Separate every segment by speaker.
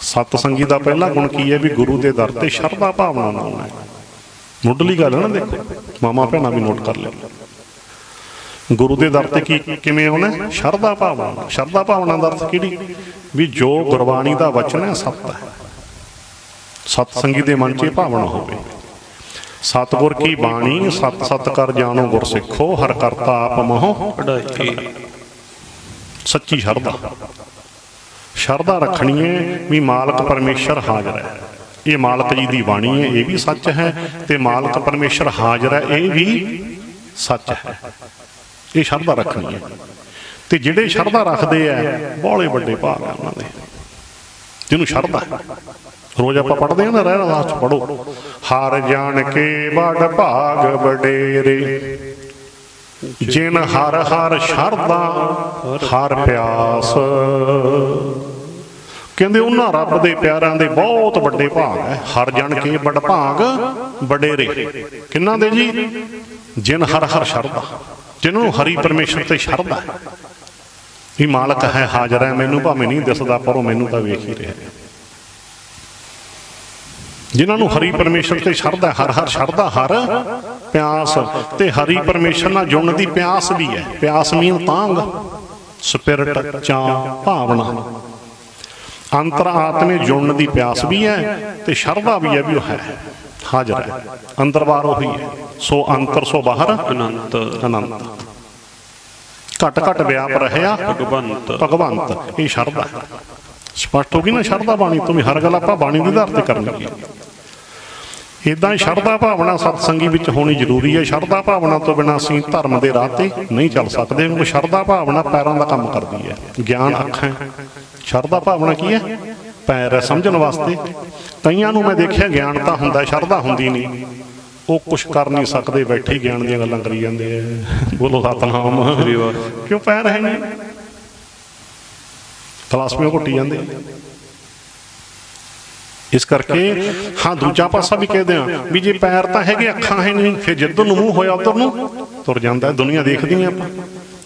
Speaker 1: ਸਤ ਸੰਗੀ ਦਾ ਪਹਿਲਾ ਗੁਣ ਕੀ ਹੈ ਵੀ ਗੁਰੂ ਦੇ ਦਰ ਤੇ ਸ਼ਰਧਾ ਭਾਵਨਾ ਨਾਲ ਆਉਣਾ ਹੈ। ਮੁੱਢਲੀ ਗੱਲ ਹੈ ਨਾ ਦੇਖੋ ਮਾਮਾ ਭੈਣਾਂ ਵੀ ਨੋਟ ਕਰ ਲਿਓ। ਗੁਰੂ ਦੇ ਦਰ ਤੇ ਕੀ ਕਿਵੇਂ ਆਉਣਾ? ਸ਼ਰਧਾ ਭਾਵਨਾ। ਸ਼ਰਧਾ ਭਾਵਨਾ ਦਾ ਅਰਥ ਕਿਹੜੀ? ਵੀ ਜੋ ਗੁਰਬਾਣੀ ਦਾ ਵਚਨ ਹੈ ਸੱਤ ਹੈ। ਸਤ ਸੰਗੀ ਦੇ ਮਨ 'ਚ ਇਹ ਭਾਵਨਾ ਹੋਵੇ। ਸਤਿਗੁਰ ਕੀ ਬਾਣੀ ਸਤ ਸਤ ਕਰ ਜਾਣੋ ਗੁਰ ਸਿੱਖੋ ਹਰ ਕਰਤਾ ਆਪ ਮਹੁ। ਸੱਚੀ ਸ਼ਰਧਾ। ਸ਼ਰਧਾ ਰੱਖਣੀ ਹੈ ਵੀ ਮਾਲਕ ਪਰਮੇਸ਼ਰ ਹਾਜ਼ਰ ਹੈ। ਇਹ ਮਾਲਕ ਜੀ ਦੀ ਬਾਣੀ ਹੈ ਇਹ ਵੀ ਸੱਚ ਹੈ ਤੇ ਮਾਲਕ ਪਰਮੇਸ਼ਰ ਹਾਜ਼ਰ ਹੈ, ਇਹ ਵੀ ਸੱਚ ਹੈ। ਇਹ ਸ਼ਰਧਾ ਰੱਖਣੀ ਹੈ। ਤੇ ਜਿਹੜੇ ਸ਼ਰਧਾ ਰੱਖਦੇ ਆ, ਬੋਲੇ ਵੱਡੇ ਭਾਗ ਆ ਉਹਨਾਂ ਦੇ। ਜਿਹਨੂੰ ਸ਼ਰਧਾ ਰੋਜ਼ ਆਪਾਂ ਪੜ੍ਹਦੇ ਹਾਂ ਨਾ ਰਹਿ ਰਾਸ ਚ ਪੜੋ ਹਰ ਜਾਣ ਕੇ ਬੜ ਭਾਗ ਵਡੇਰੇ। ਜਿਨ ਹਰ ਹਰ ਸ਼ਰਧਾ, ਹਰ ਪਿਆਸ। ਕਹਿੰਦੇ ਉਹਨਾਂ ਰੱਬ ਦੇ ਪਿਆਰਾਂ ਦੇ ਬਹੁਤ ਵੱਡੇ ਭਾਗ ਹੈ। ਹਰ ਜਣ ਕੇ ਬੜ ਭਾਗ ਵਡੇਰੇ। ਕਿੰਨਾਂ ਦੇ ਜੀ? ਜਿਨ ਹਰ ਹਰ ਸ਼ਰਧਾ। ਜਿਹਨੂੰ ਹਰੀ ਪਰਮੇਸ਼ਰ ਤੇ ਸ਼ਰਧਾ ਹੈ। ਵੀ ਮਾਲਕ ਹੈ, ਹਾਜ਼ਰ ਹੈ, ਮੈਨੂੰ ਭਾਵੇਂ ਨਹੀਂ ਦਿਸਦਾ, ਪਰ ਉਹ ਮੈਨੂੰ ਤਾਂ ਵੇਖ ਹੀ ਰਿਹਾ ਹੈ। ਜਿਨ੍ਹਾਂ ਨੂੰ ਹਰੀ ਪਰਮੇਸ਼ਰ ਤੇ ਸ਼ਰਧਾ ਹਰ ਹਰ ਸ਼ਰਧਾ, ਹਰ ਪਿਆਸ। ਤੇ ਹਰੀ ਪਰਮੇਸ਼ਰ ਨਾਲ ਜੁੜਨ ਦੀ ਪਿਆਸ ਵੀ ਹੈ। ਪਿਆਸ ਮੀਨ ਤਾਂਗ, ਸਪਿਰਟ ਚਾਂ ਭਾਵਨਾ। ਅੰਤਰ ਆਤਮੇ ਜੁੜਨ ਦੀ ਪਿਆਸ ਵੀ ਹੈ ਤੇ ਸ਼ਰਧਾ ਵੀ ਹੈ ਵੀ ਉਹ ਹੈ। ਹਾਜ਼ਰ ਹੈ। ਅੰਦਰ ਬਾਹਰ ਉਹੀ ਹੈ। ਸੋ ਅੰਤਰ ਸੋ ਬਾਹਰ।
Speaker 2: ਅਨੰਤ।
Speaker 1: ਅਨੰਤ। ਘਟ ਘਟ ਵਿਆਪ ਰਹਿਆ।
Speaker 2: ਭਗਵੰਤ।
Speaker 1: ਭਗਵੰਤ ਇਹ ਸ਼ਰਧਾ। ਸਪਸ਼ਟ ਹੋ ਗਈ ਨਾ ਸ਼ਰਧਾ ਬਾਣੀ ਤੋਂ ਵੀ ਹਰ ਗੱਲ ਆਪਾਂ ਬਾਣੀ ਦੇ ਆਧਾਰ ਤੇ ਕਰਨੀ। ਹੈ ਇਦਾਂ ਸ਼ਰਧਾ ਭਾਵਨਾ ਸਤਸੰਗੀ ਵਿੱਚ ਹੋਣੀ ਜ਼ਰੂਰੀ ਹੈ। ਸ਼ਰਧਾ ਭਾਵਨਾ ਤੋਂ ਬਿਨਾਂ ਅਸੀਂ ਧਰਮ ਦੇ ਰਾਹ ਤੇ ਨਹੀਂ ਚੱਲ ਸਕਦੇ। ਕਿਉਂਕਿ ਸ਼ਰਧਾ ਭਾਵਨਾ ਪੈਰਾਂ ਦਾ ਕੰਮ ਕਰਦੀ ਹੈ। ਗਿਆਨ ਅੱਖਾਂ। ਸ਼ਰਧਾ ਭਾਵਨਾ ਕੀ ਹੈ? ਪੈਰ ਹੈ ਸਮਝਣ ਵਾਸਤੇ। ਕਈਆਂ ਨੂੰ ਮੈਂ ਦੇਖਿਆ ਗਿਆਨ ਤਾਂ ਹੁੰਦਾ ਸ਼ਰਧਾ ਹੁੰਦੀ ਨਹੀਂ। ਉਹ ਕੁਝ ਕਰ ਨਹੀਂ ਸਕਦੇ ਬੈਠੇ ਗਿਆਨ ਦੀਆਂ ਗੱਲਾਂ ਕਰੀ ਜਾਂਦੇ ਆ। ਬੋਲੋ ਸਤਨਾਮ। ਕਿਉਂ ਪੈਰ ਹੈ ਨਹੀਂ? ਫਲਸਫੇ ਘੁੱਟੀ ਜਾਂਦੇ। ਇਸ ਕਰਕੇ ਹਾਂ ਦੂਜਾ ਪਾਸਾ ਵੀ ਕਹਦੇ ਆ ਵੀ ਜੇ ਪੈਰ ਤਾਂ ਹੈਗੇ ਅੱਖਾਂ ਹੈ ਨਹੀਂ ਫਿਰ ਜਿੱਧਰ ਨੂੰ ਮੂੰਹ ਹੋਇਆ ਉਧਰ ਨੂੰ ਤੁਰ ਜਾਂਦਾ ਦੁਨੀਆ ਦੇਖਦੀ ਆ ਆਪਾਂ।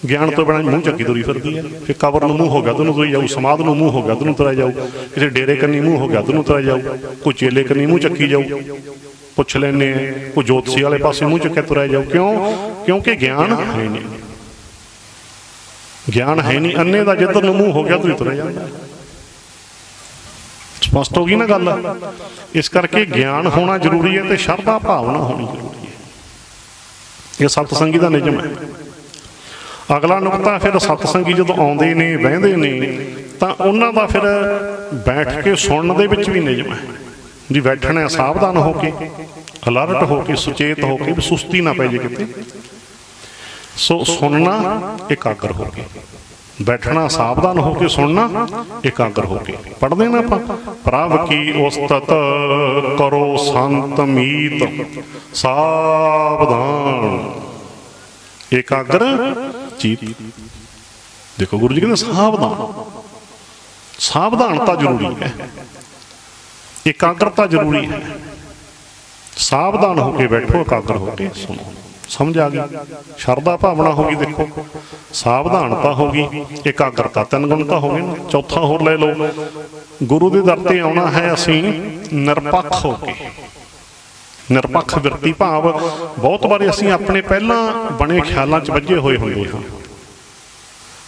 Speaker 1: ਗਿਆਨ ਤੋਂ ਬਿਨਾਂ ਮੂੰਹ ਚੱਕੀ ਤੁਰੀ ਫਿਰਦੀ ਹੈ। ਫਿਰ ਕਬਰ ਨੂੰ ਮੂੰਹ ਹੋ ਗਿਆ ਉਧਰ ਤੁਰੀ ਜਾਊ ਸਮਾਧ ਨੂੰ ਮੂੰਹ ਹੋ ਗਿਆ ਉਧਰ ਤੁਰਿਆ ਜਾਊ। ਕਿਸੇ ਡੇਰੇ ਕੰਨੀ ਮੂੰਹ ਹੋ ਗਿਆ ਉਧਰ ਨੂੰ ਤੁਰਿਆ ਜਾਊ। ਕੋਈ ਚੇਲੇ ਕੰਨੀ ਮੂੰਹ ਚੱਕੀ ਜਾਊ। ਪੁੱਛ ਲੈਨੇ ਆ, ਕੋਈ ਜੋਤਸੀ ਵਾਲੇ ਪਾਸੇ ਮੂੰਹ ਚੱਕਿਆ ਤੁਰਿਆ ਜਾਊ। ਕਿਉਂ? ਕਿਉਂਕਿ ਗਿਆਨ ਹੈ ਨਹੀਂ। ਗਿਆਨ ਹੈ ਨਹੀਂ ਅੰਨੇ ਦਾ ਜਿੱਧਰ ਨੂੰ ਮੂੰਹ ਹੋ ਗਿਆ ਤੁਰ ਤੁਰਿਆ ਜਾਂਦਾ ਸਪਸ਼ਟ ਹੋ ਗਈ ਨਾ ਗੱਲ? ਇਸ ਕਰਕੇ ਗਿਆਨ ਹੋਣਾ ਜ਼ਰੂਰੀ ਹੈ ਤੇ ਸ਼ਰਧਾ ਭਾਵਨਾ ਹੋਣੀ ਜ਼ਰੂਰੀ ਹੈ। ਇਹ ਸਤਸੰਗੀ ਦਾ ਨਿਯਮ ਹੈ। ਅਗਲਾ ਨੁਕਤਾ ਫਿਰ ਸਤਸੰਗੀ ਜਦੋਂ ਆਉਂਦੇ ਨੇ ਬਹਿੰਦੇ ਨੇ, ਤਾਂ ਉਹਨਾਂ ਦਾ ਫਿਰ ਬੈਠ ਕੇ ਸੁਣਨ ਦੇ ਵਿੱਚ ਵੀ ਨਿਯਮ ਹੈ। ਜੀ ਬੈਠਣਾ ਸਾਵਧਾਨ ਹੋ ਕੇ, ਅਲਰਟ ਹੋ ਕੇ, ਸੁਚੇਤ ਹੋ ਕੇ ਸੁਸਤੀ ਨਾ ਪੈ ਜੇ ਕਿਤੇ। ਸੋ ਸੁਣਨਾ ਇਕਾਗਰ ਹੋ ਕੇ। ਬੈਠਣਾ ਸਾਵਧਾਨ ਹੋ ਕੇ ਸੁਣਨਾ, ਇਕਾਗਰ ਹੋ ਕੇ। ਪੜ੍ਹਦੇ ਨਾ ਆਪਾਂ? ਪ੍ਰਭ ਕੀ ਉਸਤਤ ਕਰੋ ਸੰਤ ਮੀਤ। ਸਾਵਧਾਨ। ਇਕਾਗਰ? ਚੀਤ। ਦੇਖੋ ਗੁਰੂ ਜੀ ਕਹਿੰਦੇ ਸਾਵਧਾਨ। ਸਾਵਧਾਨਤਾ ਜ਼ਰੂਰੀ ਹੈ। ਇਕਾਗਰਤਾ ਜ਼ਰੂਰੀ ਹੈ। ਸਾਵਧਾਨ ਹੋ ਕੇ ਬੈਠੋ, ਇਕਾਗਰ ਹੋ ਕੇ ਸੁਣੋ। ਸਮਝ ਆ ਗਈ। ਸ਼ਰਧਾ ਭਾਵਨਾ ਹੋ ਗਈ ਦੇਖੋ। ਸਾਵਧਾਨਤਾ ਹੋ ਗਈ ਇਕਾਗਰਤਾ ਤਿੰਨ ਗੁਣ ਤਾਂ ਹੋ ਗਏ ਨਾ। ਚੌਥਾ ਹੋਰ ਲੈ ਲਓ। ਗੁਰੂ ਦੇ ਦਰ ਤੇ ਆਉਣਾ ਹੈ ਅਸੀਂ ਨਿਰਪੱਖ ਹੋ ਕੇ। ਨਿਰਪੱਖ ਵਿਰਤੀ ਭਾਵ ਬਹੁਤ ਵਾਰੀ ਅਸੀਂ ਆਪਣੇ ਪਹਿਲਾਂ ਬਣੇ ਖਿਆਲਾਂ 'ਚ ਵੱਜੇ ਹੋਏ ਹੁੰਦੇ ਹਾਂ।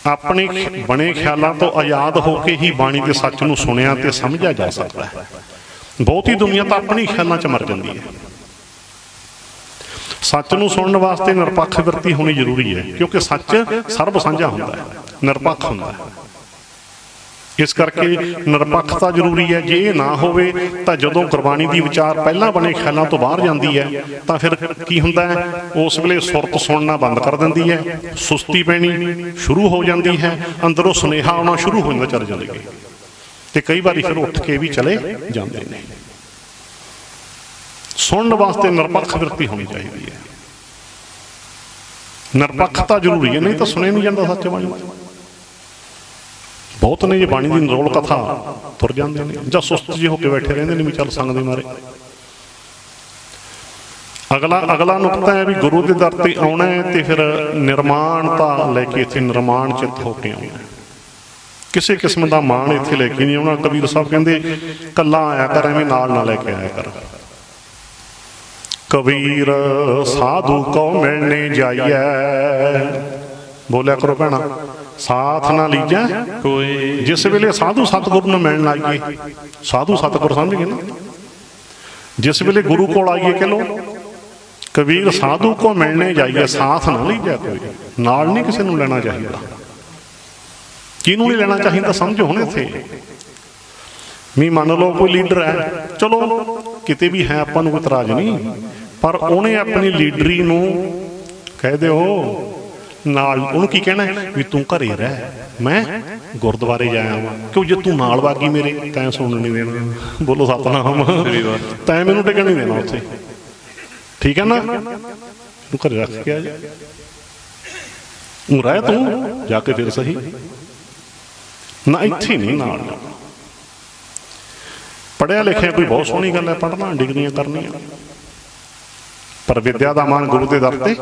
Speaker 1: ਆਪਣੇ ਬਣੇ ਖਿਆਲਾਂ ਤੋਂ ਆਜ਼ਾਦ ਹੋ ਕੇ ਹੀ ਬਾਣੀ ਦੇ ਸੱਚ ਨੂੰ ਸੁਣਿਆ ਤੇ ਸਮਝਿਆ ਜਾ ਸਕਦਾ ਹੈ। ਬਹੁਤੀ ਦੁਨੀਆ ਤਾਂ ਆਪਣੀ ਖਿਆਲਾਂ 'ਚ ਮਰ ਜਾਂਦੀ ਹੈ। ਸੱਚ ਨੂੰ ਸੁਣਨ ਵਾਸਤੇ ਨਿਰਪੱਖ ਵਿਰਤੀ ਹੋਣੀ ਜ਼ਰੂਰੀ ਹੈ, ਕਿਉਂਕਿ ਸੱਚ ਸਰਬ ਸਾਂਝਾ ਹੁੰਦਾ ਹੈ, ਨਿਰਪੱਖ ਹੁੰਦਾ ਹੈ। ਇਸ ਕਰਕੇ ਨਿਰਪੱਖਤਾ ਜ਼ਰੂਰੀ ਹੈ। ਜੇ ਇਹ ਨਾ ਹੋਵੇ, ਤਾਂ ਜਦੋਂ ਗੁਰਬਾਣੀ ਦੀ ਵਿਚਾਰ ਪਹਿਲਾਂ ਬਣੇ ਖਿਆਲਾਂ ਤੋਂ ਬਾਹਰ ਜਾਂਦੀ ਹੈ, ਤਾਂ ਫਿਰ ਕੀ ਹੁੰਦਾ ਹੈ? ਉਸ ਵੇਲੇ ਸੁਰਤ ਸੁਣਨਾ ਬੰਦ ਕਰ ਦਿੰਦੀ ਹੈ, ਸੁਸਤੀ ਪੈਣੀ ਸ਼ੁਰੂ ਹੋ ਜਾਂਦੀ ਹੈ, ਅੰਦਰੋਂ ਸੁਨੇਹਾ ਆਉਣਾ ਸ਼ੁਰੂ ਹੋ ਜਾਂਦਾ, ਚੱਲ ਜਾਂਦੇ ਤੇ ਕਈ ਵਾਰੀ ਫਿਰ ਉੱਠ ਕੇ ਵੀ ਚਲੇ ਜਾਂਦੇ ਨੇ। ਸੁਣਨ ਵਾਸਤੇ ਨਿਰਪੱਖ ਵਿਰਤੀ ਹੋਣੀ ਚਾਹੀਦੀ ਹੈ। ਨਿਰਪੱਖਤਾ ਜ਼ਰੂਰੀ ਹੈ, ਨਹੀਂ ਤਾਂ ਸੁਣੇ ਨਹੀਂ ਜਾਂਦਾ ਸੱਚ ਬਾਣੀ। ਬਹੁਤ ਨੇ ਜੇ ਬਾਣੀ ਦੀ ਨਰੋਲ ਕਥਾ ਤੁਰ ਜਾਂਦੇ ਨੇ ਜਾਂ ਸੁਸਤ ਜਿਹੇ ਹੋ ਕੇ ਬੈਠੇ ਰਹਿੰਦੇ ਨੇ ਵੀ ਚੱਲ ਸੰਗ ਦੇ ਮਾਰੇ। ਅਗਲਾ ਅਗਲਾ ਨੁਕਤਾ ਹੈ ਵੀ ਗੁਰੂ ਦੇ ਦਰ ਤੇ ਆਉਣਾ ਹੈ ਤੇ ਫਿਰ ਨਿਰਮਾਣਤਾ ਲੈ ਕੇ ਇੱਥੇ ਨਿਰਮਾਣ ਚਿੱਤ ਹੋ ਕੇ ਆਉਣਾ ਕਿਸੇ ਕਿਸਮ ਦਾ ਮਾਣ ਇੱਥੇ ਲੈ ਕੇ ਨਹੀਂ ਆਉਣਾ। ਕਬੀਰ ਸਾਹਿਬ ਕਹਿੰਦੇ, ਕੱਲਾ ਆਇਆ ਕਰ, ਐਵੇਂ ਨਾਲ ਨਾ ਲੈ ਕੇ ਆਇਆ ਕਰ। ਕਬੀਰ, ਸਾਧੂ ਕੋ ਮਿਲਣੇ ਜਾਈਐ। ਬੋਲਿਆ ਕਰੋ ਭੈਣਾ, ਸਾਥ ਨਾ ਲੀਜੈ।
Speaker 2: ਕੋਈ
Speaker 1: ਜਿਸ ਵੇਲੇ ਸਾਧੂ ਸਤਿਗੁਰੂ ਨੂੰ ਮਿਲਣ ਆਈਏ, ਸਾਧੂ ਸਤਿਗੁਰ ਸਮਝ ਗਏ ਨਾ? ਜਿਸ ਵੇਲੇ ਗੁਰੂ ਕੋਲ ਆਈਏ ਕਹ ਲੋ ਕਬੀਰ, ਸਾਧੂ ਕੋ ਮਿਲਣੇ ਜਾਈਏ, ਸਾਥ ਨਾ ਲੀਜੈ ਕੋਈ। ਨਾਲ ਨਹੀਂ ਕਿਸੇ ਨੂੰ ਲੈਣਾ ਚਾਹੀਦਾ। ਕਿਹਨੂੰ ਨਹੀਂ ਲੈਣਾ ਚਾਹੀਦਾ ਸਮਝੋ ਹੁਣ ਇੱਥੇ। ਮੀ ਮੰਨ ਲਓ ਕੋਈ ਲੀਡਰ ਹੈ, ਚਲੋ ਕਿਤੇ ਵੀ ਹੈ ਆਪਾਂ ਨੂੰ ਕੋਈ ਇਤਰਾਜ਼ ਨਹੀਂ। ਪਰ ਉਹਨੇ ਆਪਣੀ ਲੀਡਰੀ ਨੂੰ ਕਹਿ ਦਿਓ ਨਾਲ ਉਹਨੂੰ ਕੀ ਕਹਿਣਾ? ਵੀ ਤੂੰ ਘਰੇ ਰਹਿ। ਮੈਂ ਗੁਰਦੁਆਰੇ ਜਾਇਆ ਵਾਂ ਕਿਉਂ ਜੇ ਤੂੰ ਨਾਲ ਵਾਗੀ ਮੇਰੇ? ਤੈਂ ਸੁਣਨ ਨਹੀਂ ਦੇਣਾ। ਬੋਲੋ ਸਤਨਾਮ। ਤੈਂ ਮੈਨੂੰ ਟਿਕਣ ਨਹੀਂ ਦੇਣਾ ਉੱਥੇ। ਠੀਕ ਹੈ ਨਾ? ਤੂੰ ਘਰੇ ਰੱਖ ਕੇ ਆ ਜਾ। ਤੂੰ ਰਹਿ ਤੂੰ ਜਾ ਕੇ ਫਿਰ ਸਹੀ। ਨਾ ਇੱਥੇ ਨਹੀਂ ਨਾਲ ਪੜਿਆ ਲਿਖਿਆ ਕੋਈ ਬਹੁਤ ਸੋਹਣੀ ਗੱਲ ਹੈ, ਪੜ੍ਹਨਾ, ਡਿਗਰੀਆਂ ਕਰਨੀਆਂ। ਪਰ ਵਿਦਿਆ ਦਾ ਮਾਨ ਗੁਰੂ ਦੇ ਦਰ ਤੇ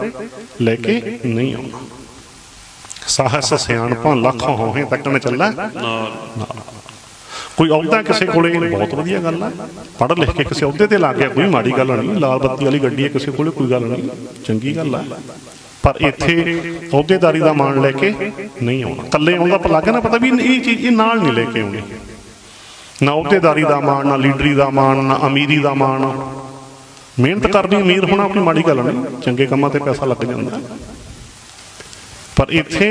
Speaker 1: ਲੈ ਕੇ ਨਹੀਂ ਆਉਣਾ ਸਾਹਸ, ਸਿਆਣਪਾਂ, ਲੱਖ ਹੋਵੇਂ ਤੱਕਣ ਚੱਲਾ। ਕੋਈ ਅਹੁਦਾ ਕਿਸੇ ਕੋਲੇ, ਬਹੁਤ ਵਧੀਆ ਗੱਲ ਹੈ। ਪੜ੍ਹ ਲਿਖ ਕੇ ਕਿਸੇ ਅਹੁਦੇ ਤੇ ਲੱਗ ਗਿਆ ਕੋਈ ਮਾੜੀ ਗੱਲ ਨਹੀਂ, ਲਾਲ ਬੱਤੀ ਵਾਲੀ ਗੱਡੀ ਹੈ ਕਿਸੇ ਕੋਲੇ, ਕੋਈ ਗੱਲ ਨਹੀਂ, ਚੰਗੀ ਗੱਲ ਹੈ। ਪਰ ਇੱਥੇ ਅਹੁਦੇਦਾਰੀ ਦਾ ਮਾਣ ਲੈ ਕੇ ਨਹੀਂ ਆਉਣਾ ਇਕੱਲੇ ਆਉਂਦਾ ਪਰ ਲੱਗ ਨਾ ਪਤਾ ਵੀ ਇਹ ਚੀਜ਼, ਇਹ ਨਾਲ ਨਹੀਂ ਲੈ ਕੇ ਆਉਣੀ ਨਾ ਅਹੁਦੇਦਾਰੀ ਦਾ ਮਾਣ, ਨਾ ਲੀਡਰੀ ਦਾ ਮਾਣ, ਨਾ ਅਮੀਰੀ ਦਾ ਮਾਣ। ਮਿਹਨਤ ਕਰਨੀ, ਅਮੀਰ ਹੋਣਾ ਕੋਈ ਮਾੜੀ ਗੱਲ ਨਹੀਂ। ਚੰਗੇ ਕੰਮਾਂ ਤੇ ਪੈਸਾ ਲੱਗ ਜਾਂਦਾ। ਪਰ ਇੱਥੇ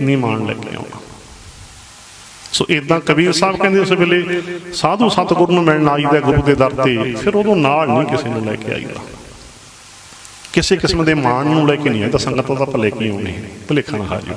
Speaker 1: ਨਹੀਂ ਮਾਣ ਲੈ ਕੇ ਆਉਣਾ ਸੋ ਇਦਾਂ ਕਬੀਰ ਸਾਹਿਬ ਕਹਿੰਦੇ ਉਸ ਵੇਲੇ, ਸਾਧੂ ਸਤਿਗੁਰੂ ਨੂੰ ਮਿਲਣ ਆਈਦਾ ਗੁਰੂ ਦੇ ਦਰ ਤੇ, ਫਿਰ ਉਦੋਂ ਨਾਲ ਨਹੀਂ ਕਿਸੇ ਨੂੰ ਲੈ ਕੇ ਆਈਦਾ। ਕਿਸੇ ਕਿਸਮ ਦੇ ਮਾਣ ਨੂੰ ਲੈ ਕੇ ਨਹੀਂ ਆਈਦਾ। ਸੰਗਤ ਦਾ ਭਲੇ ਕੀ ਆਉਣੀ ਭਲੇਖਾ ਨਾ ਹਾਜੋ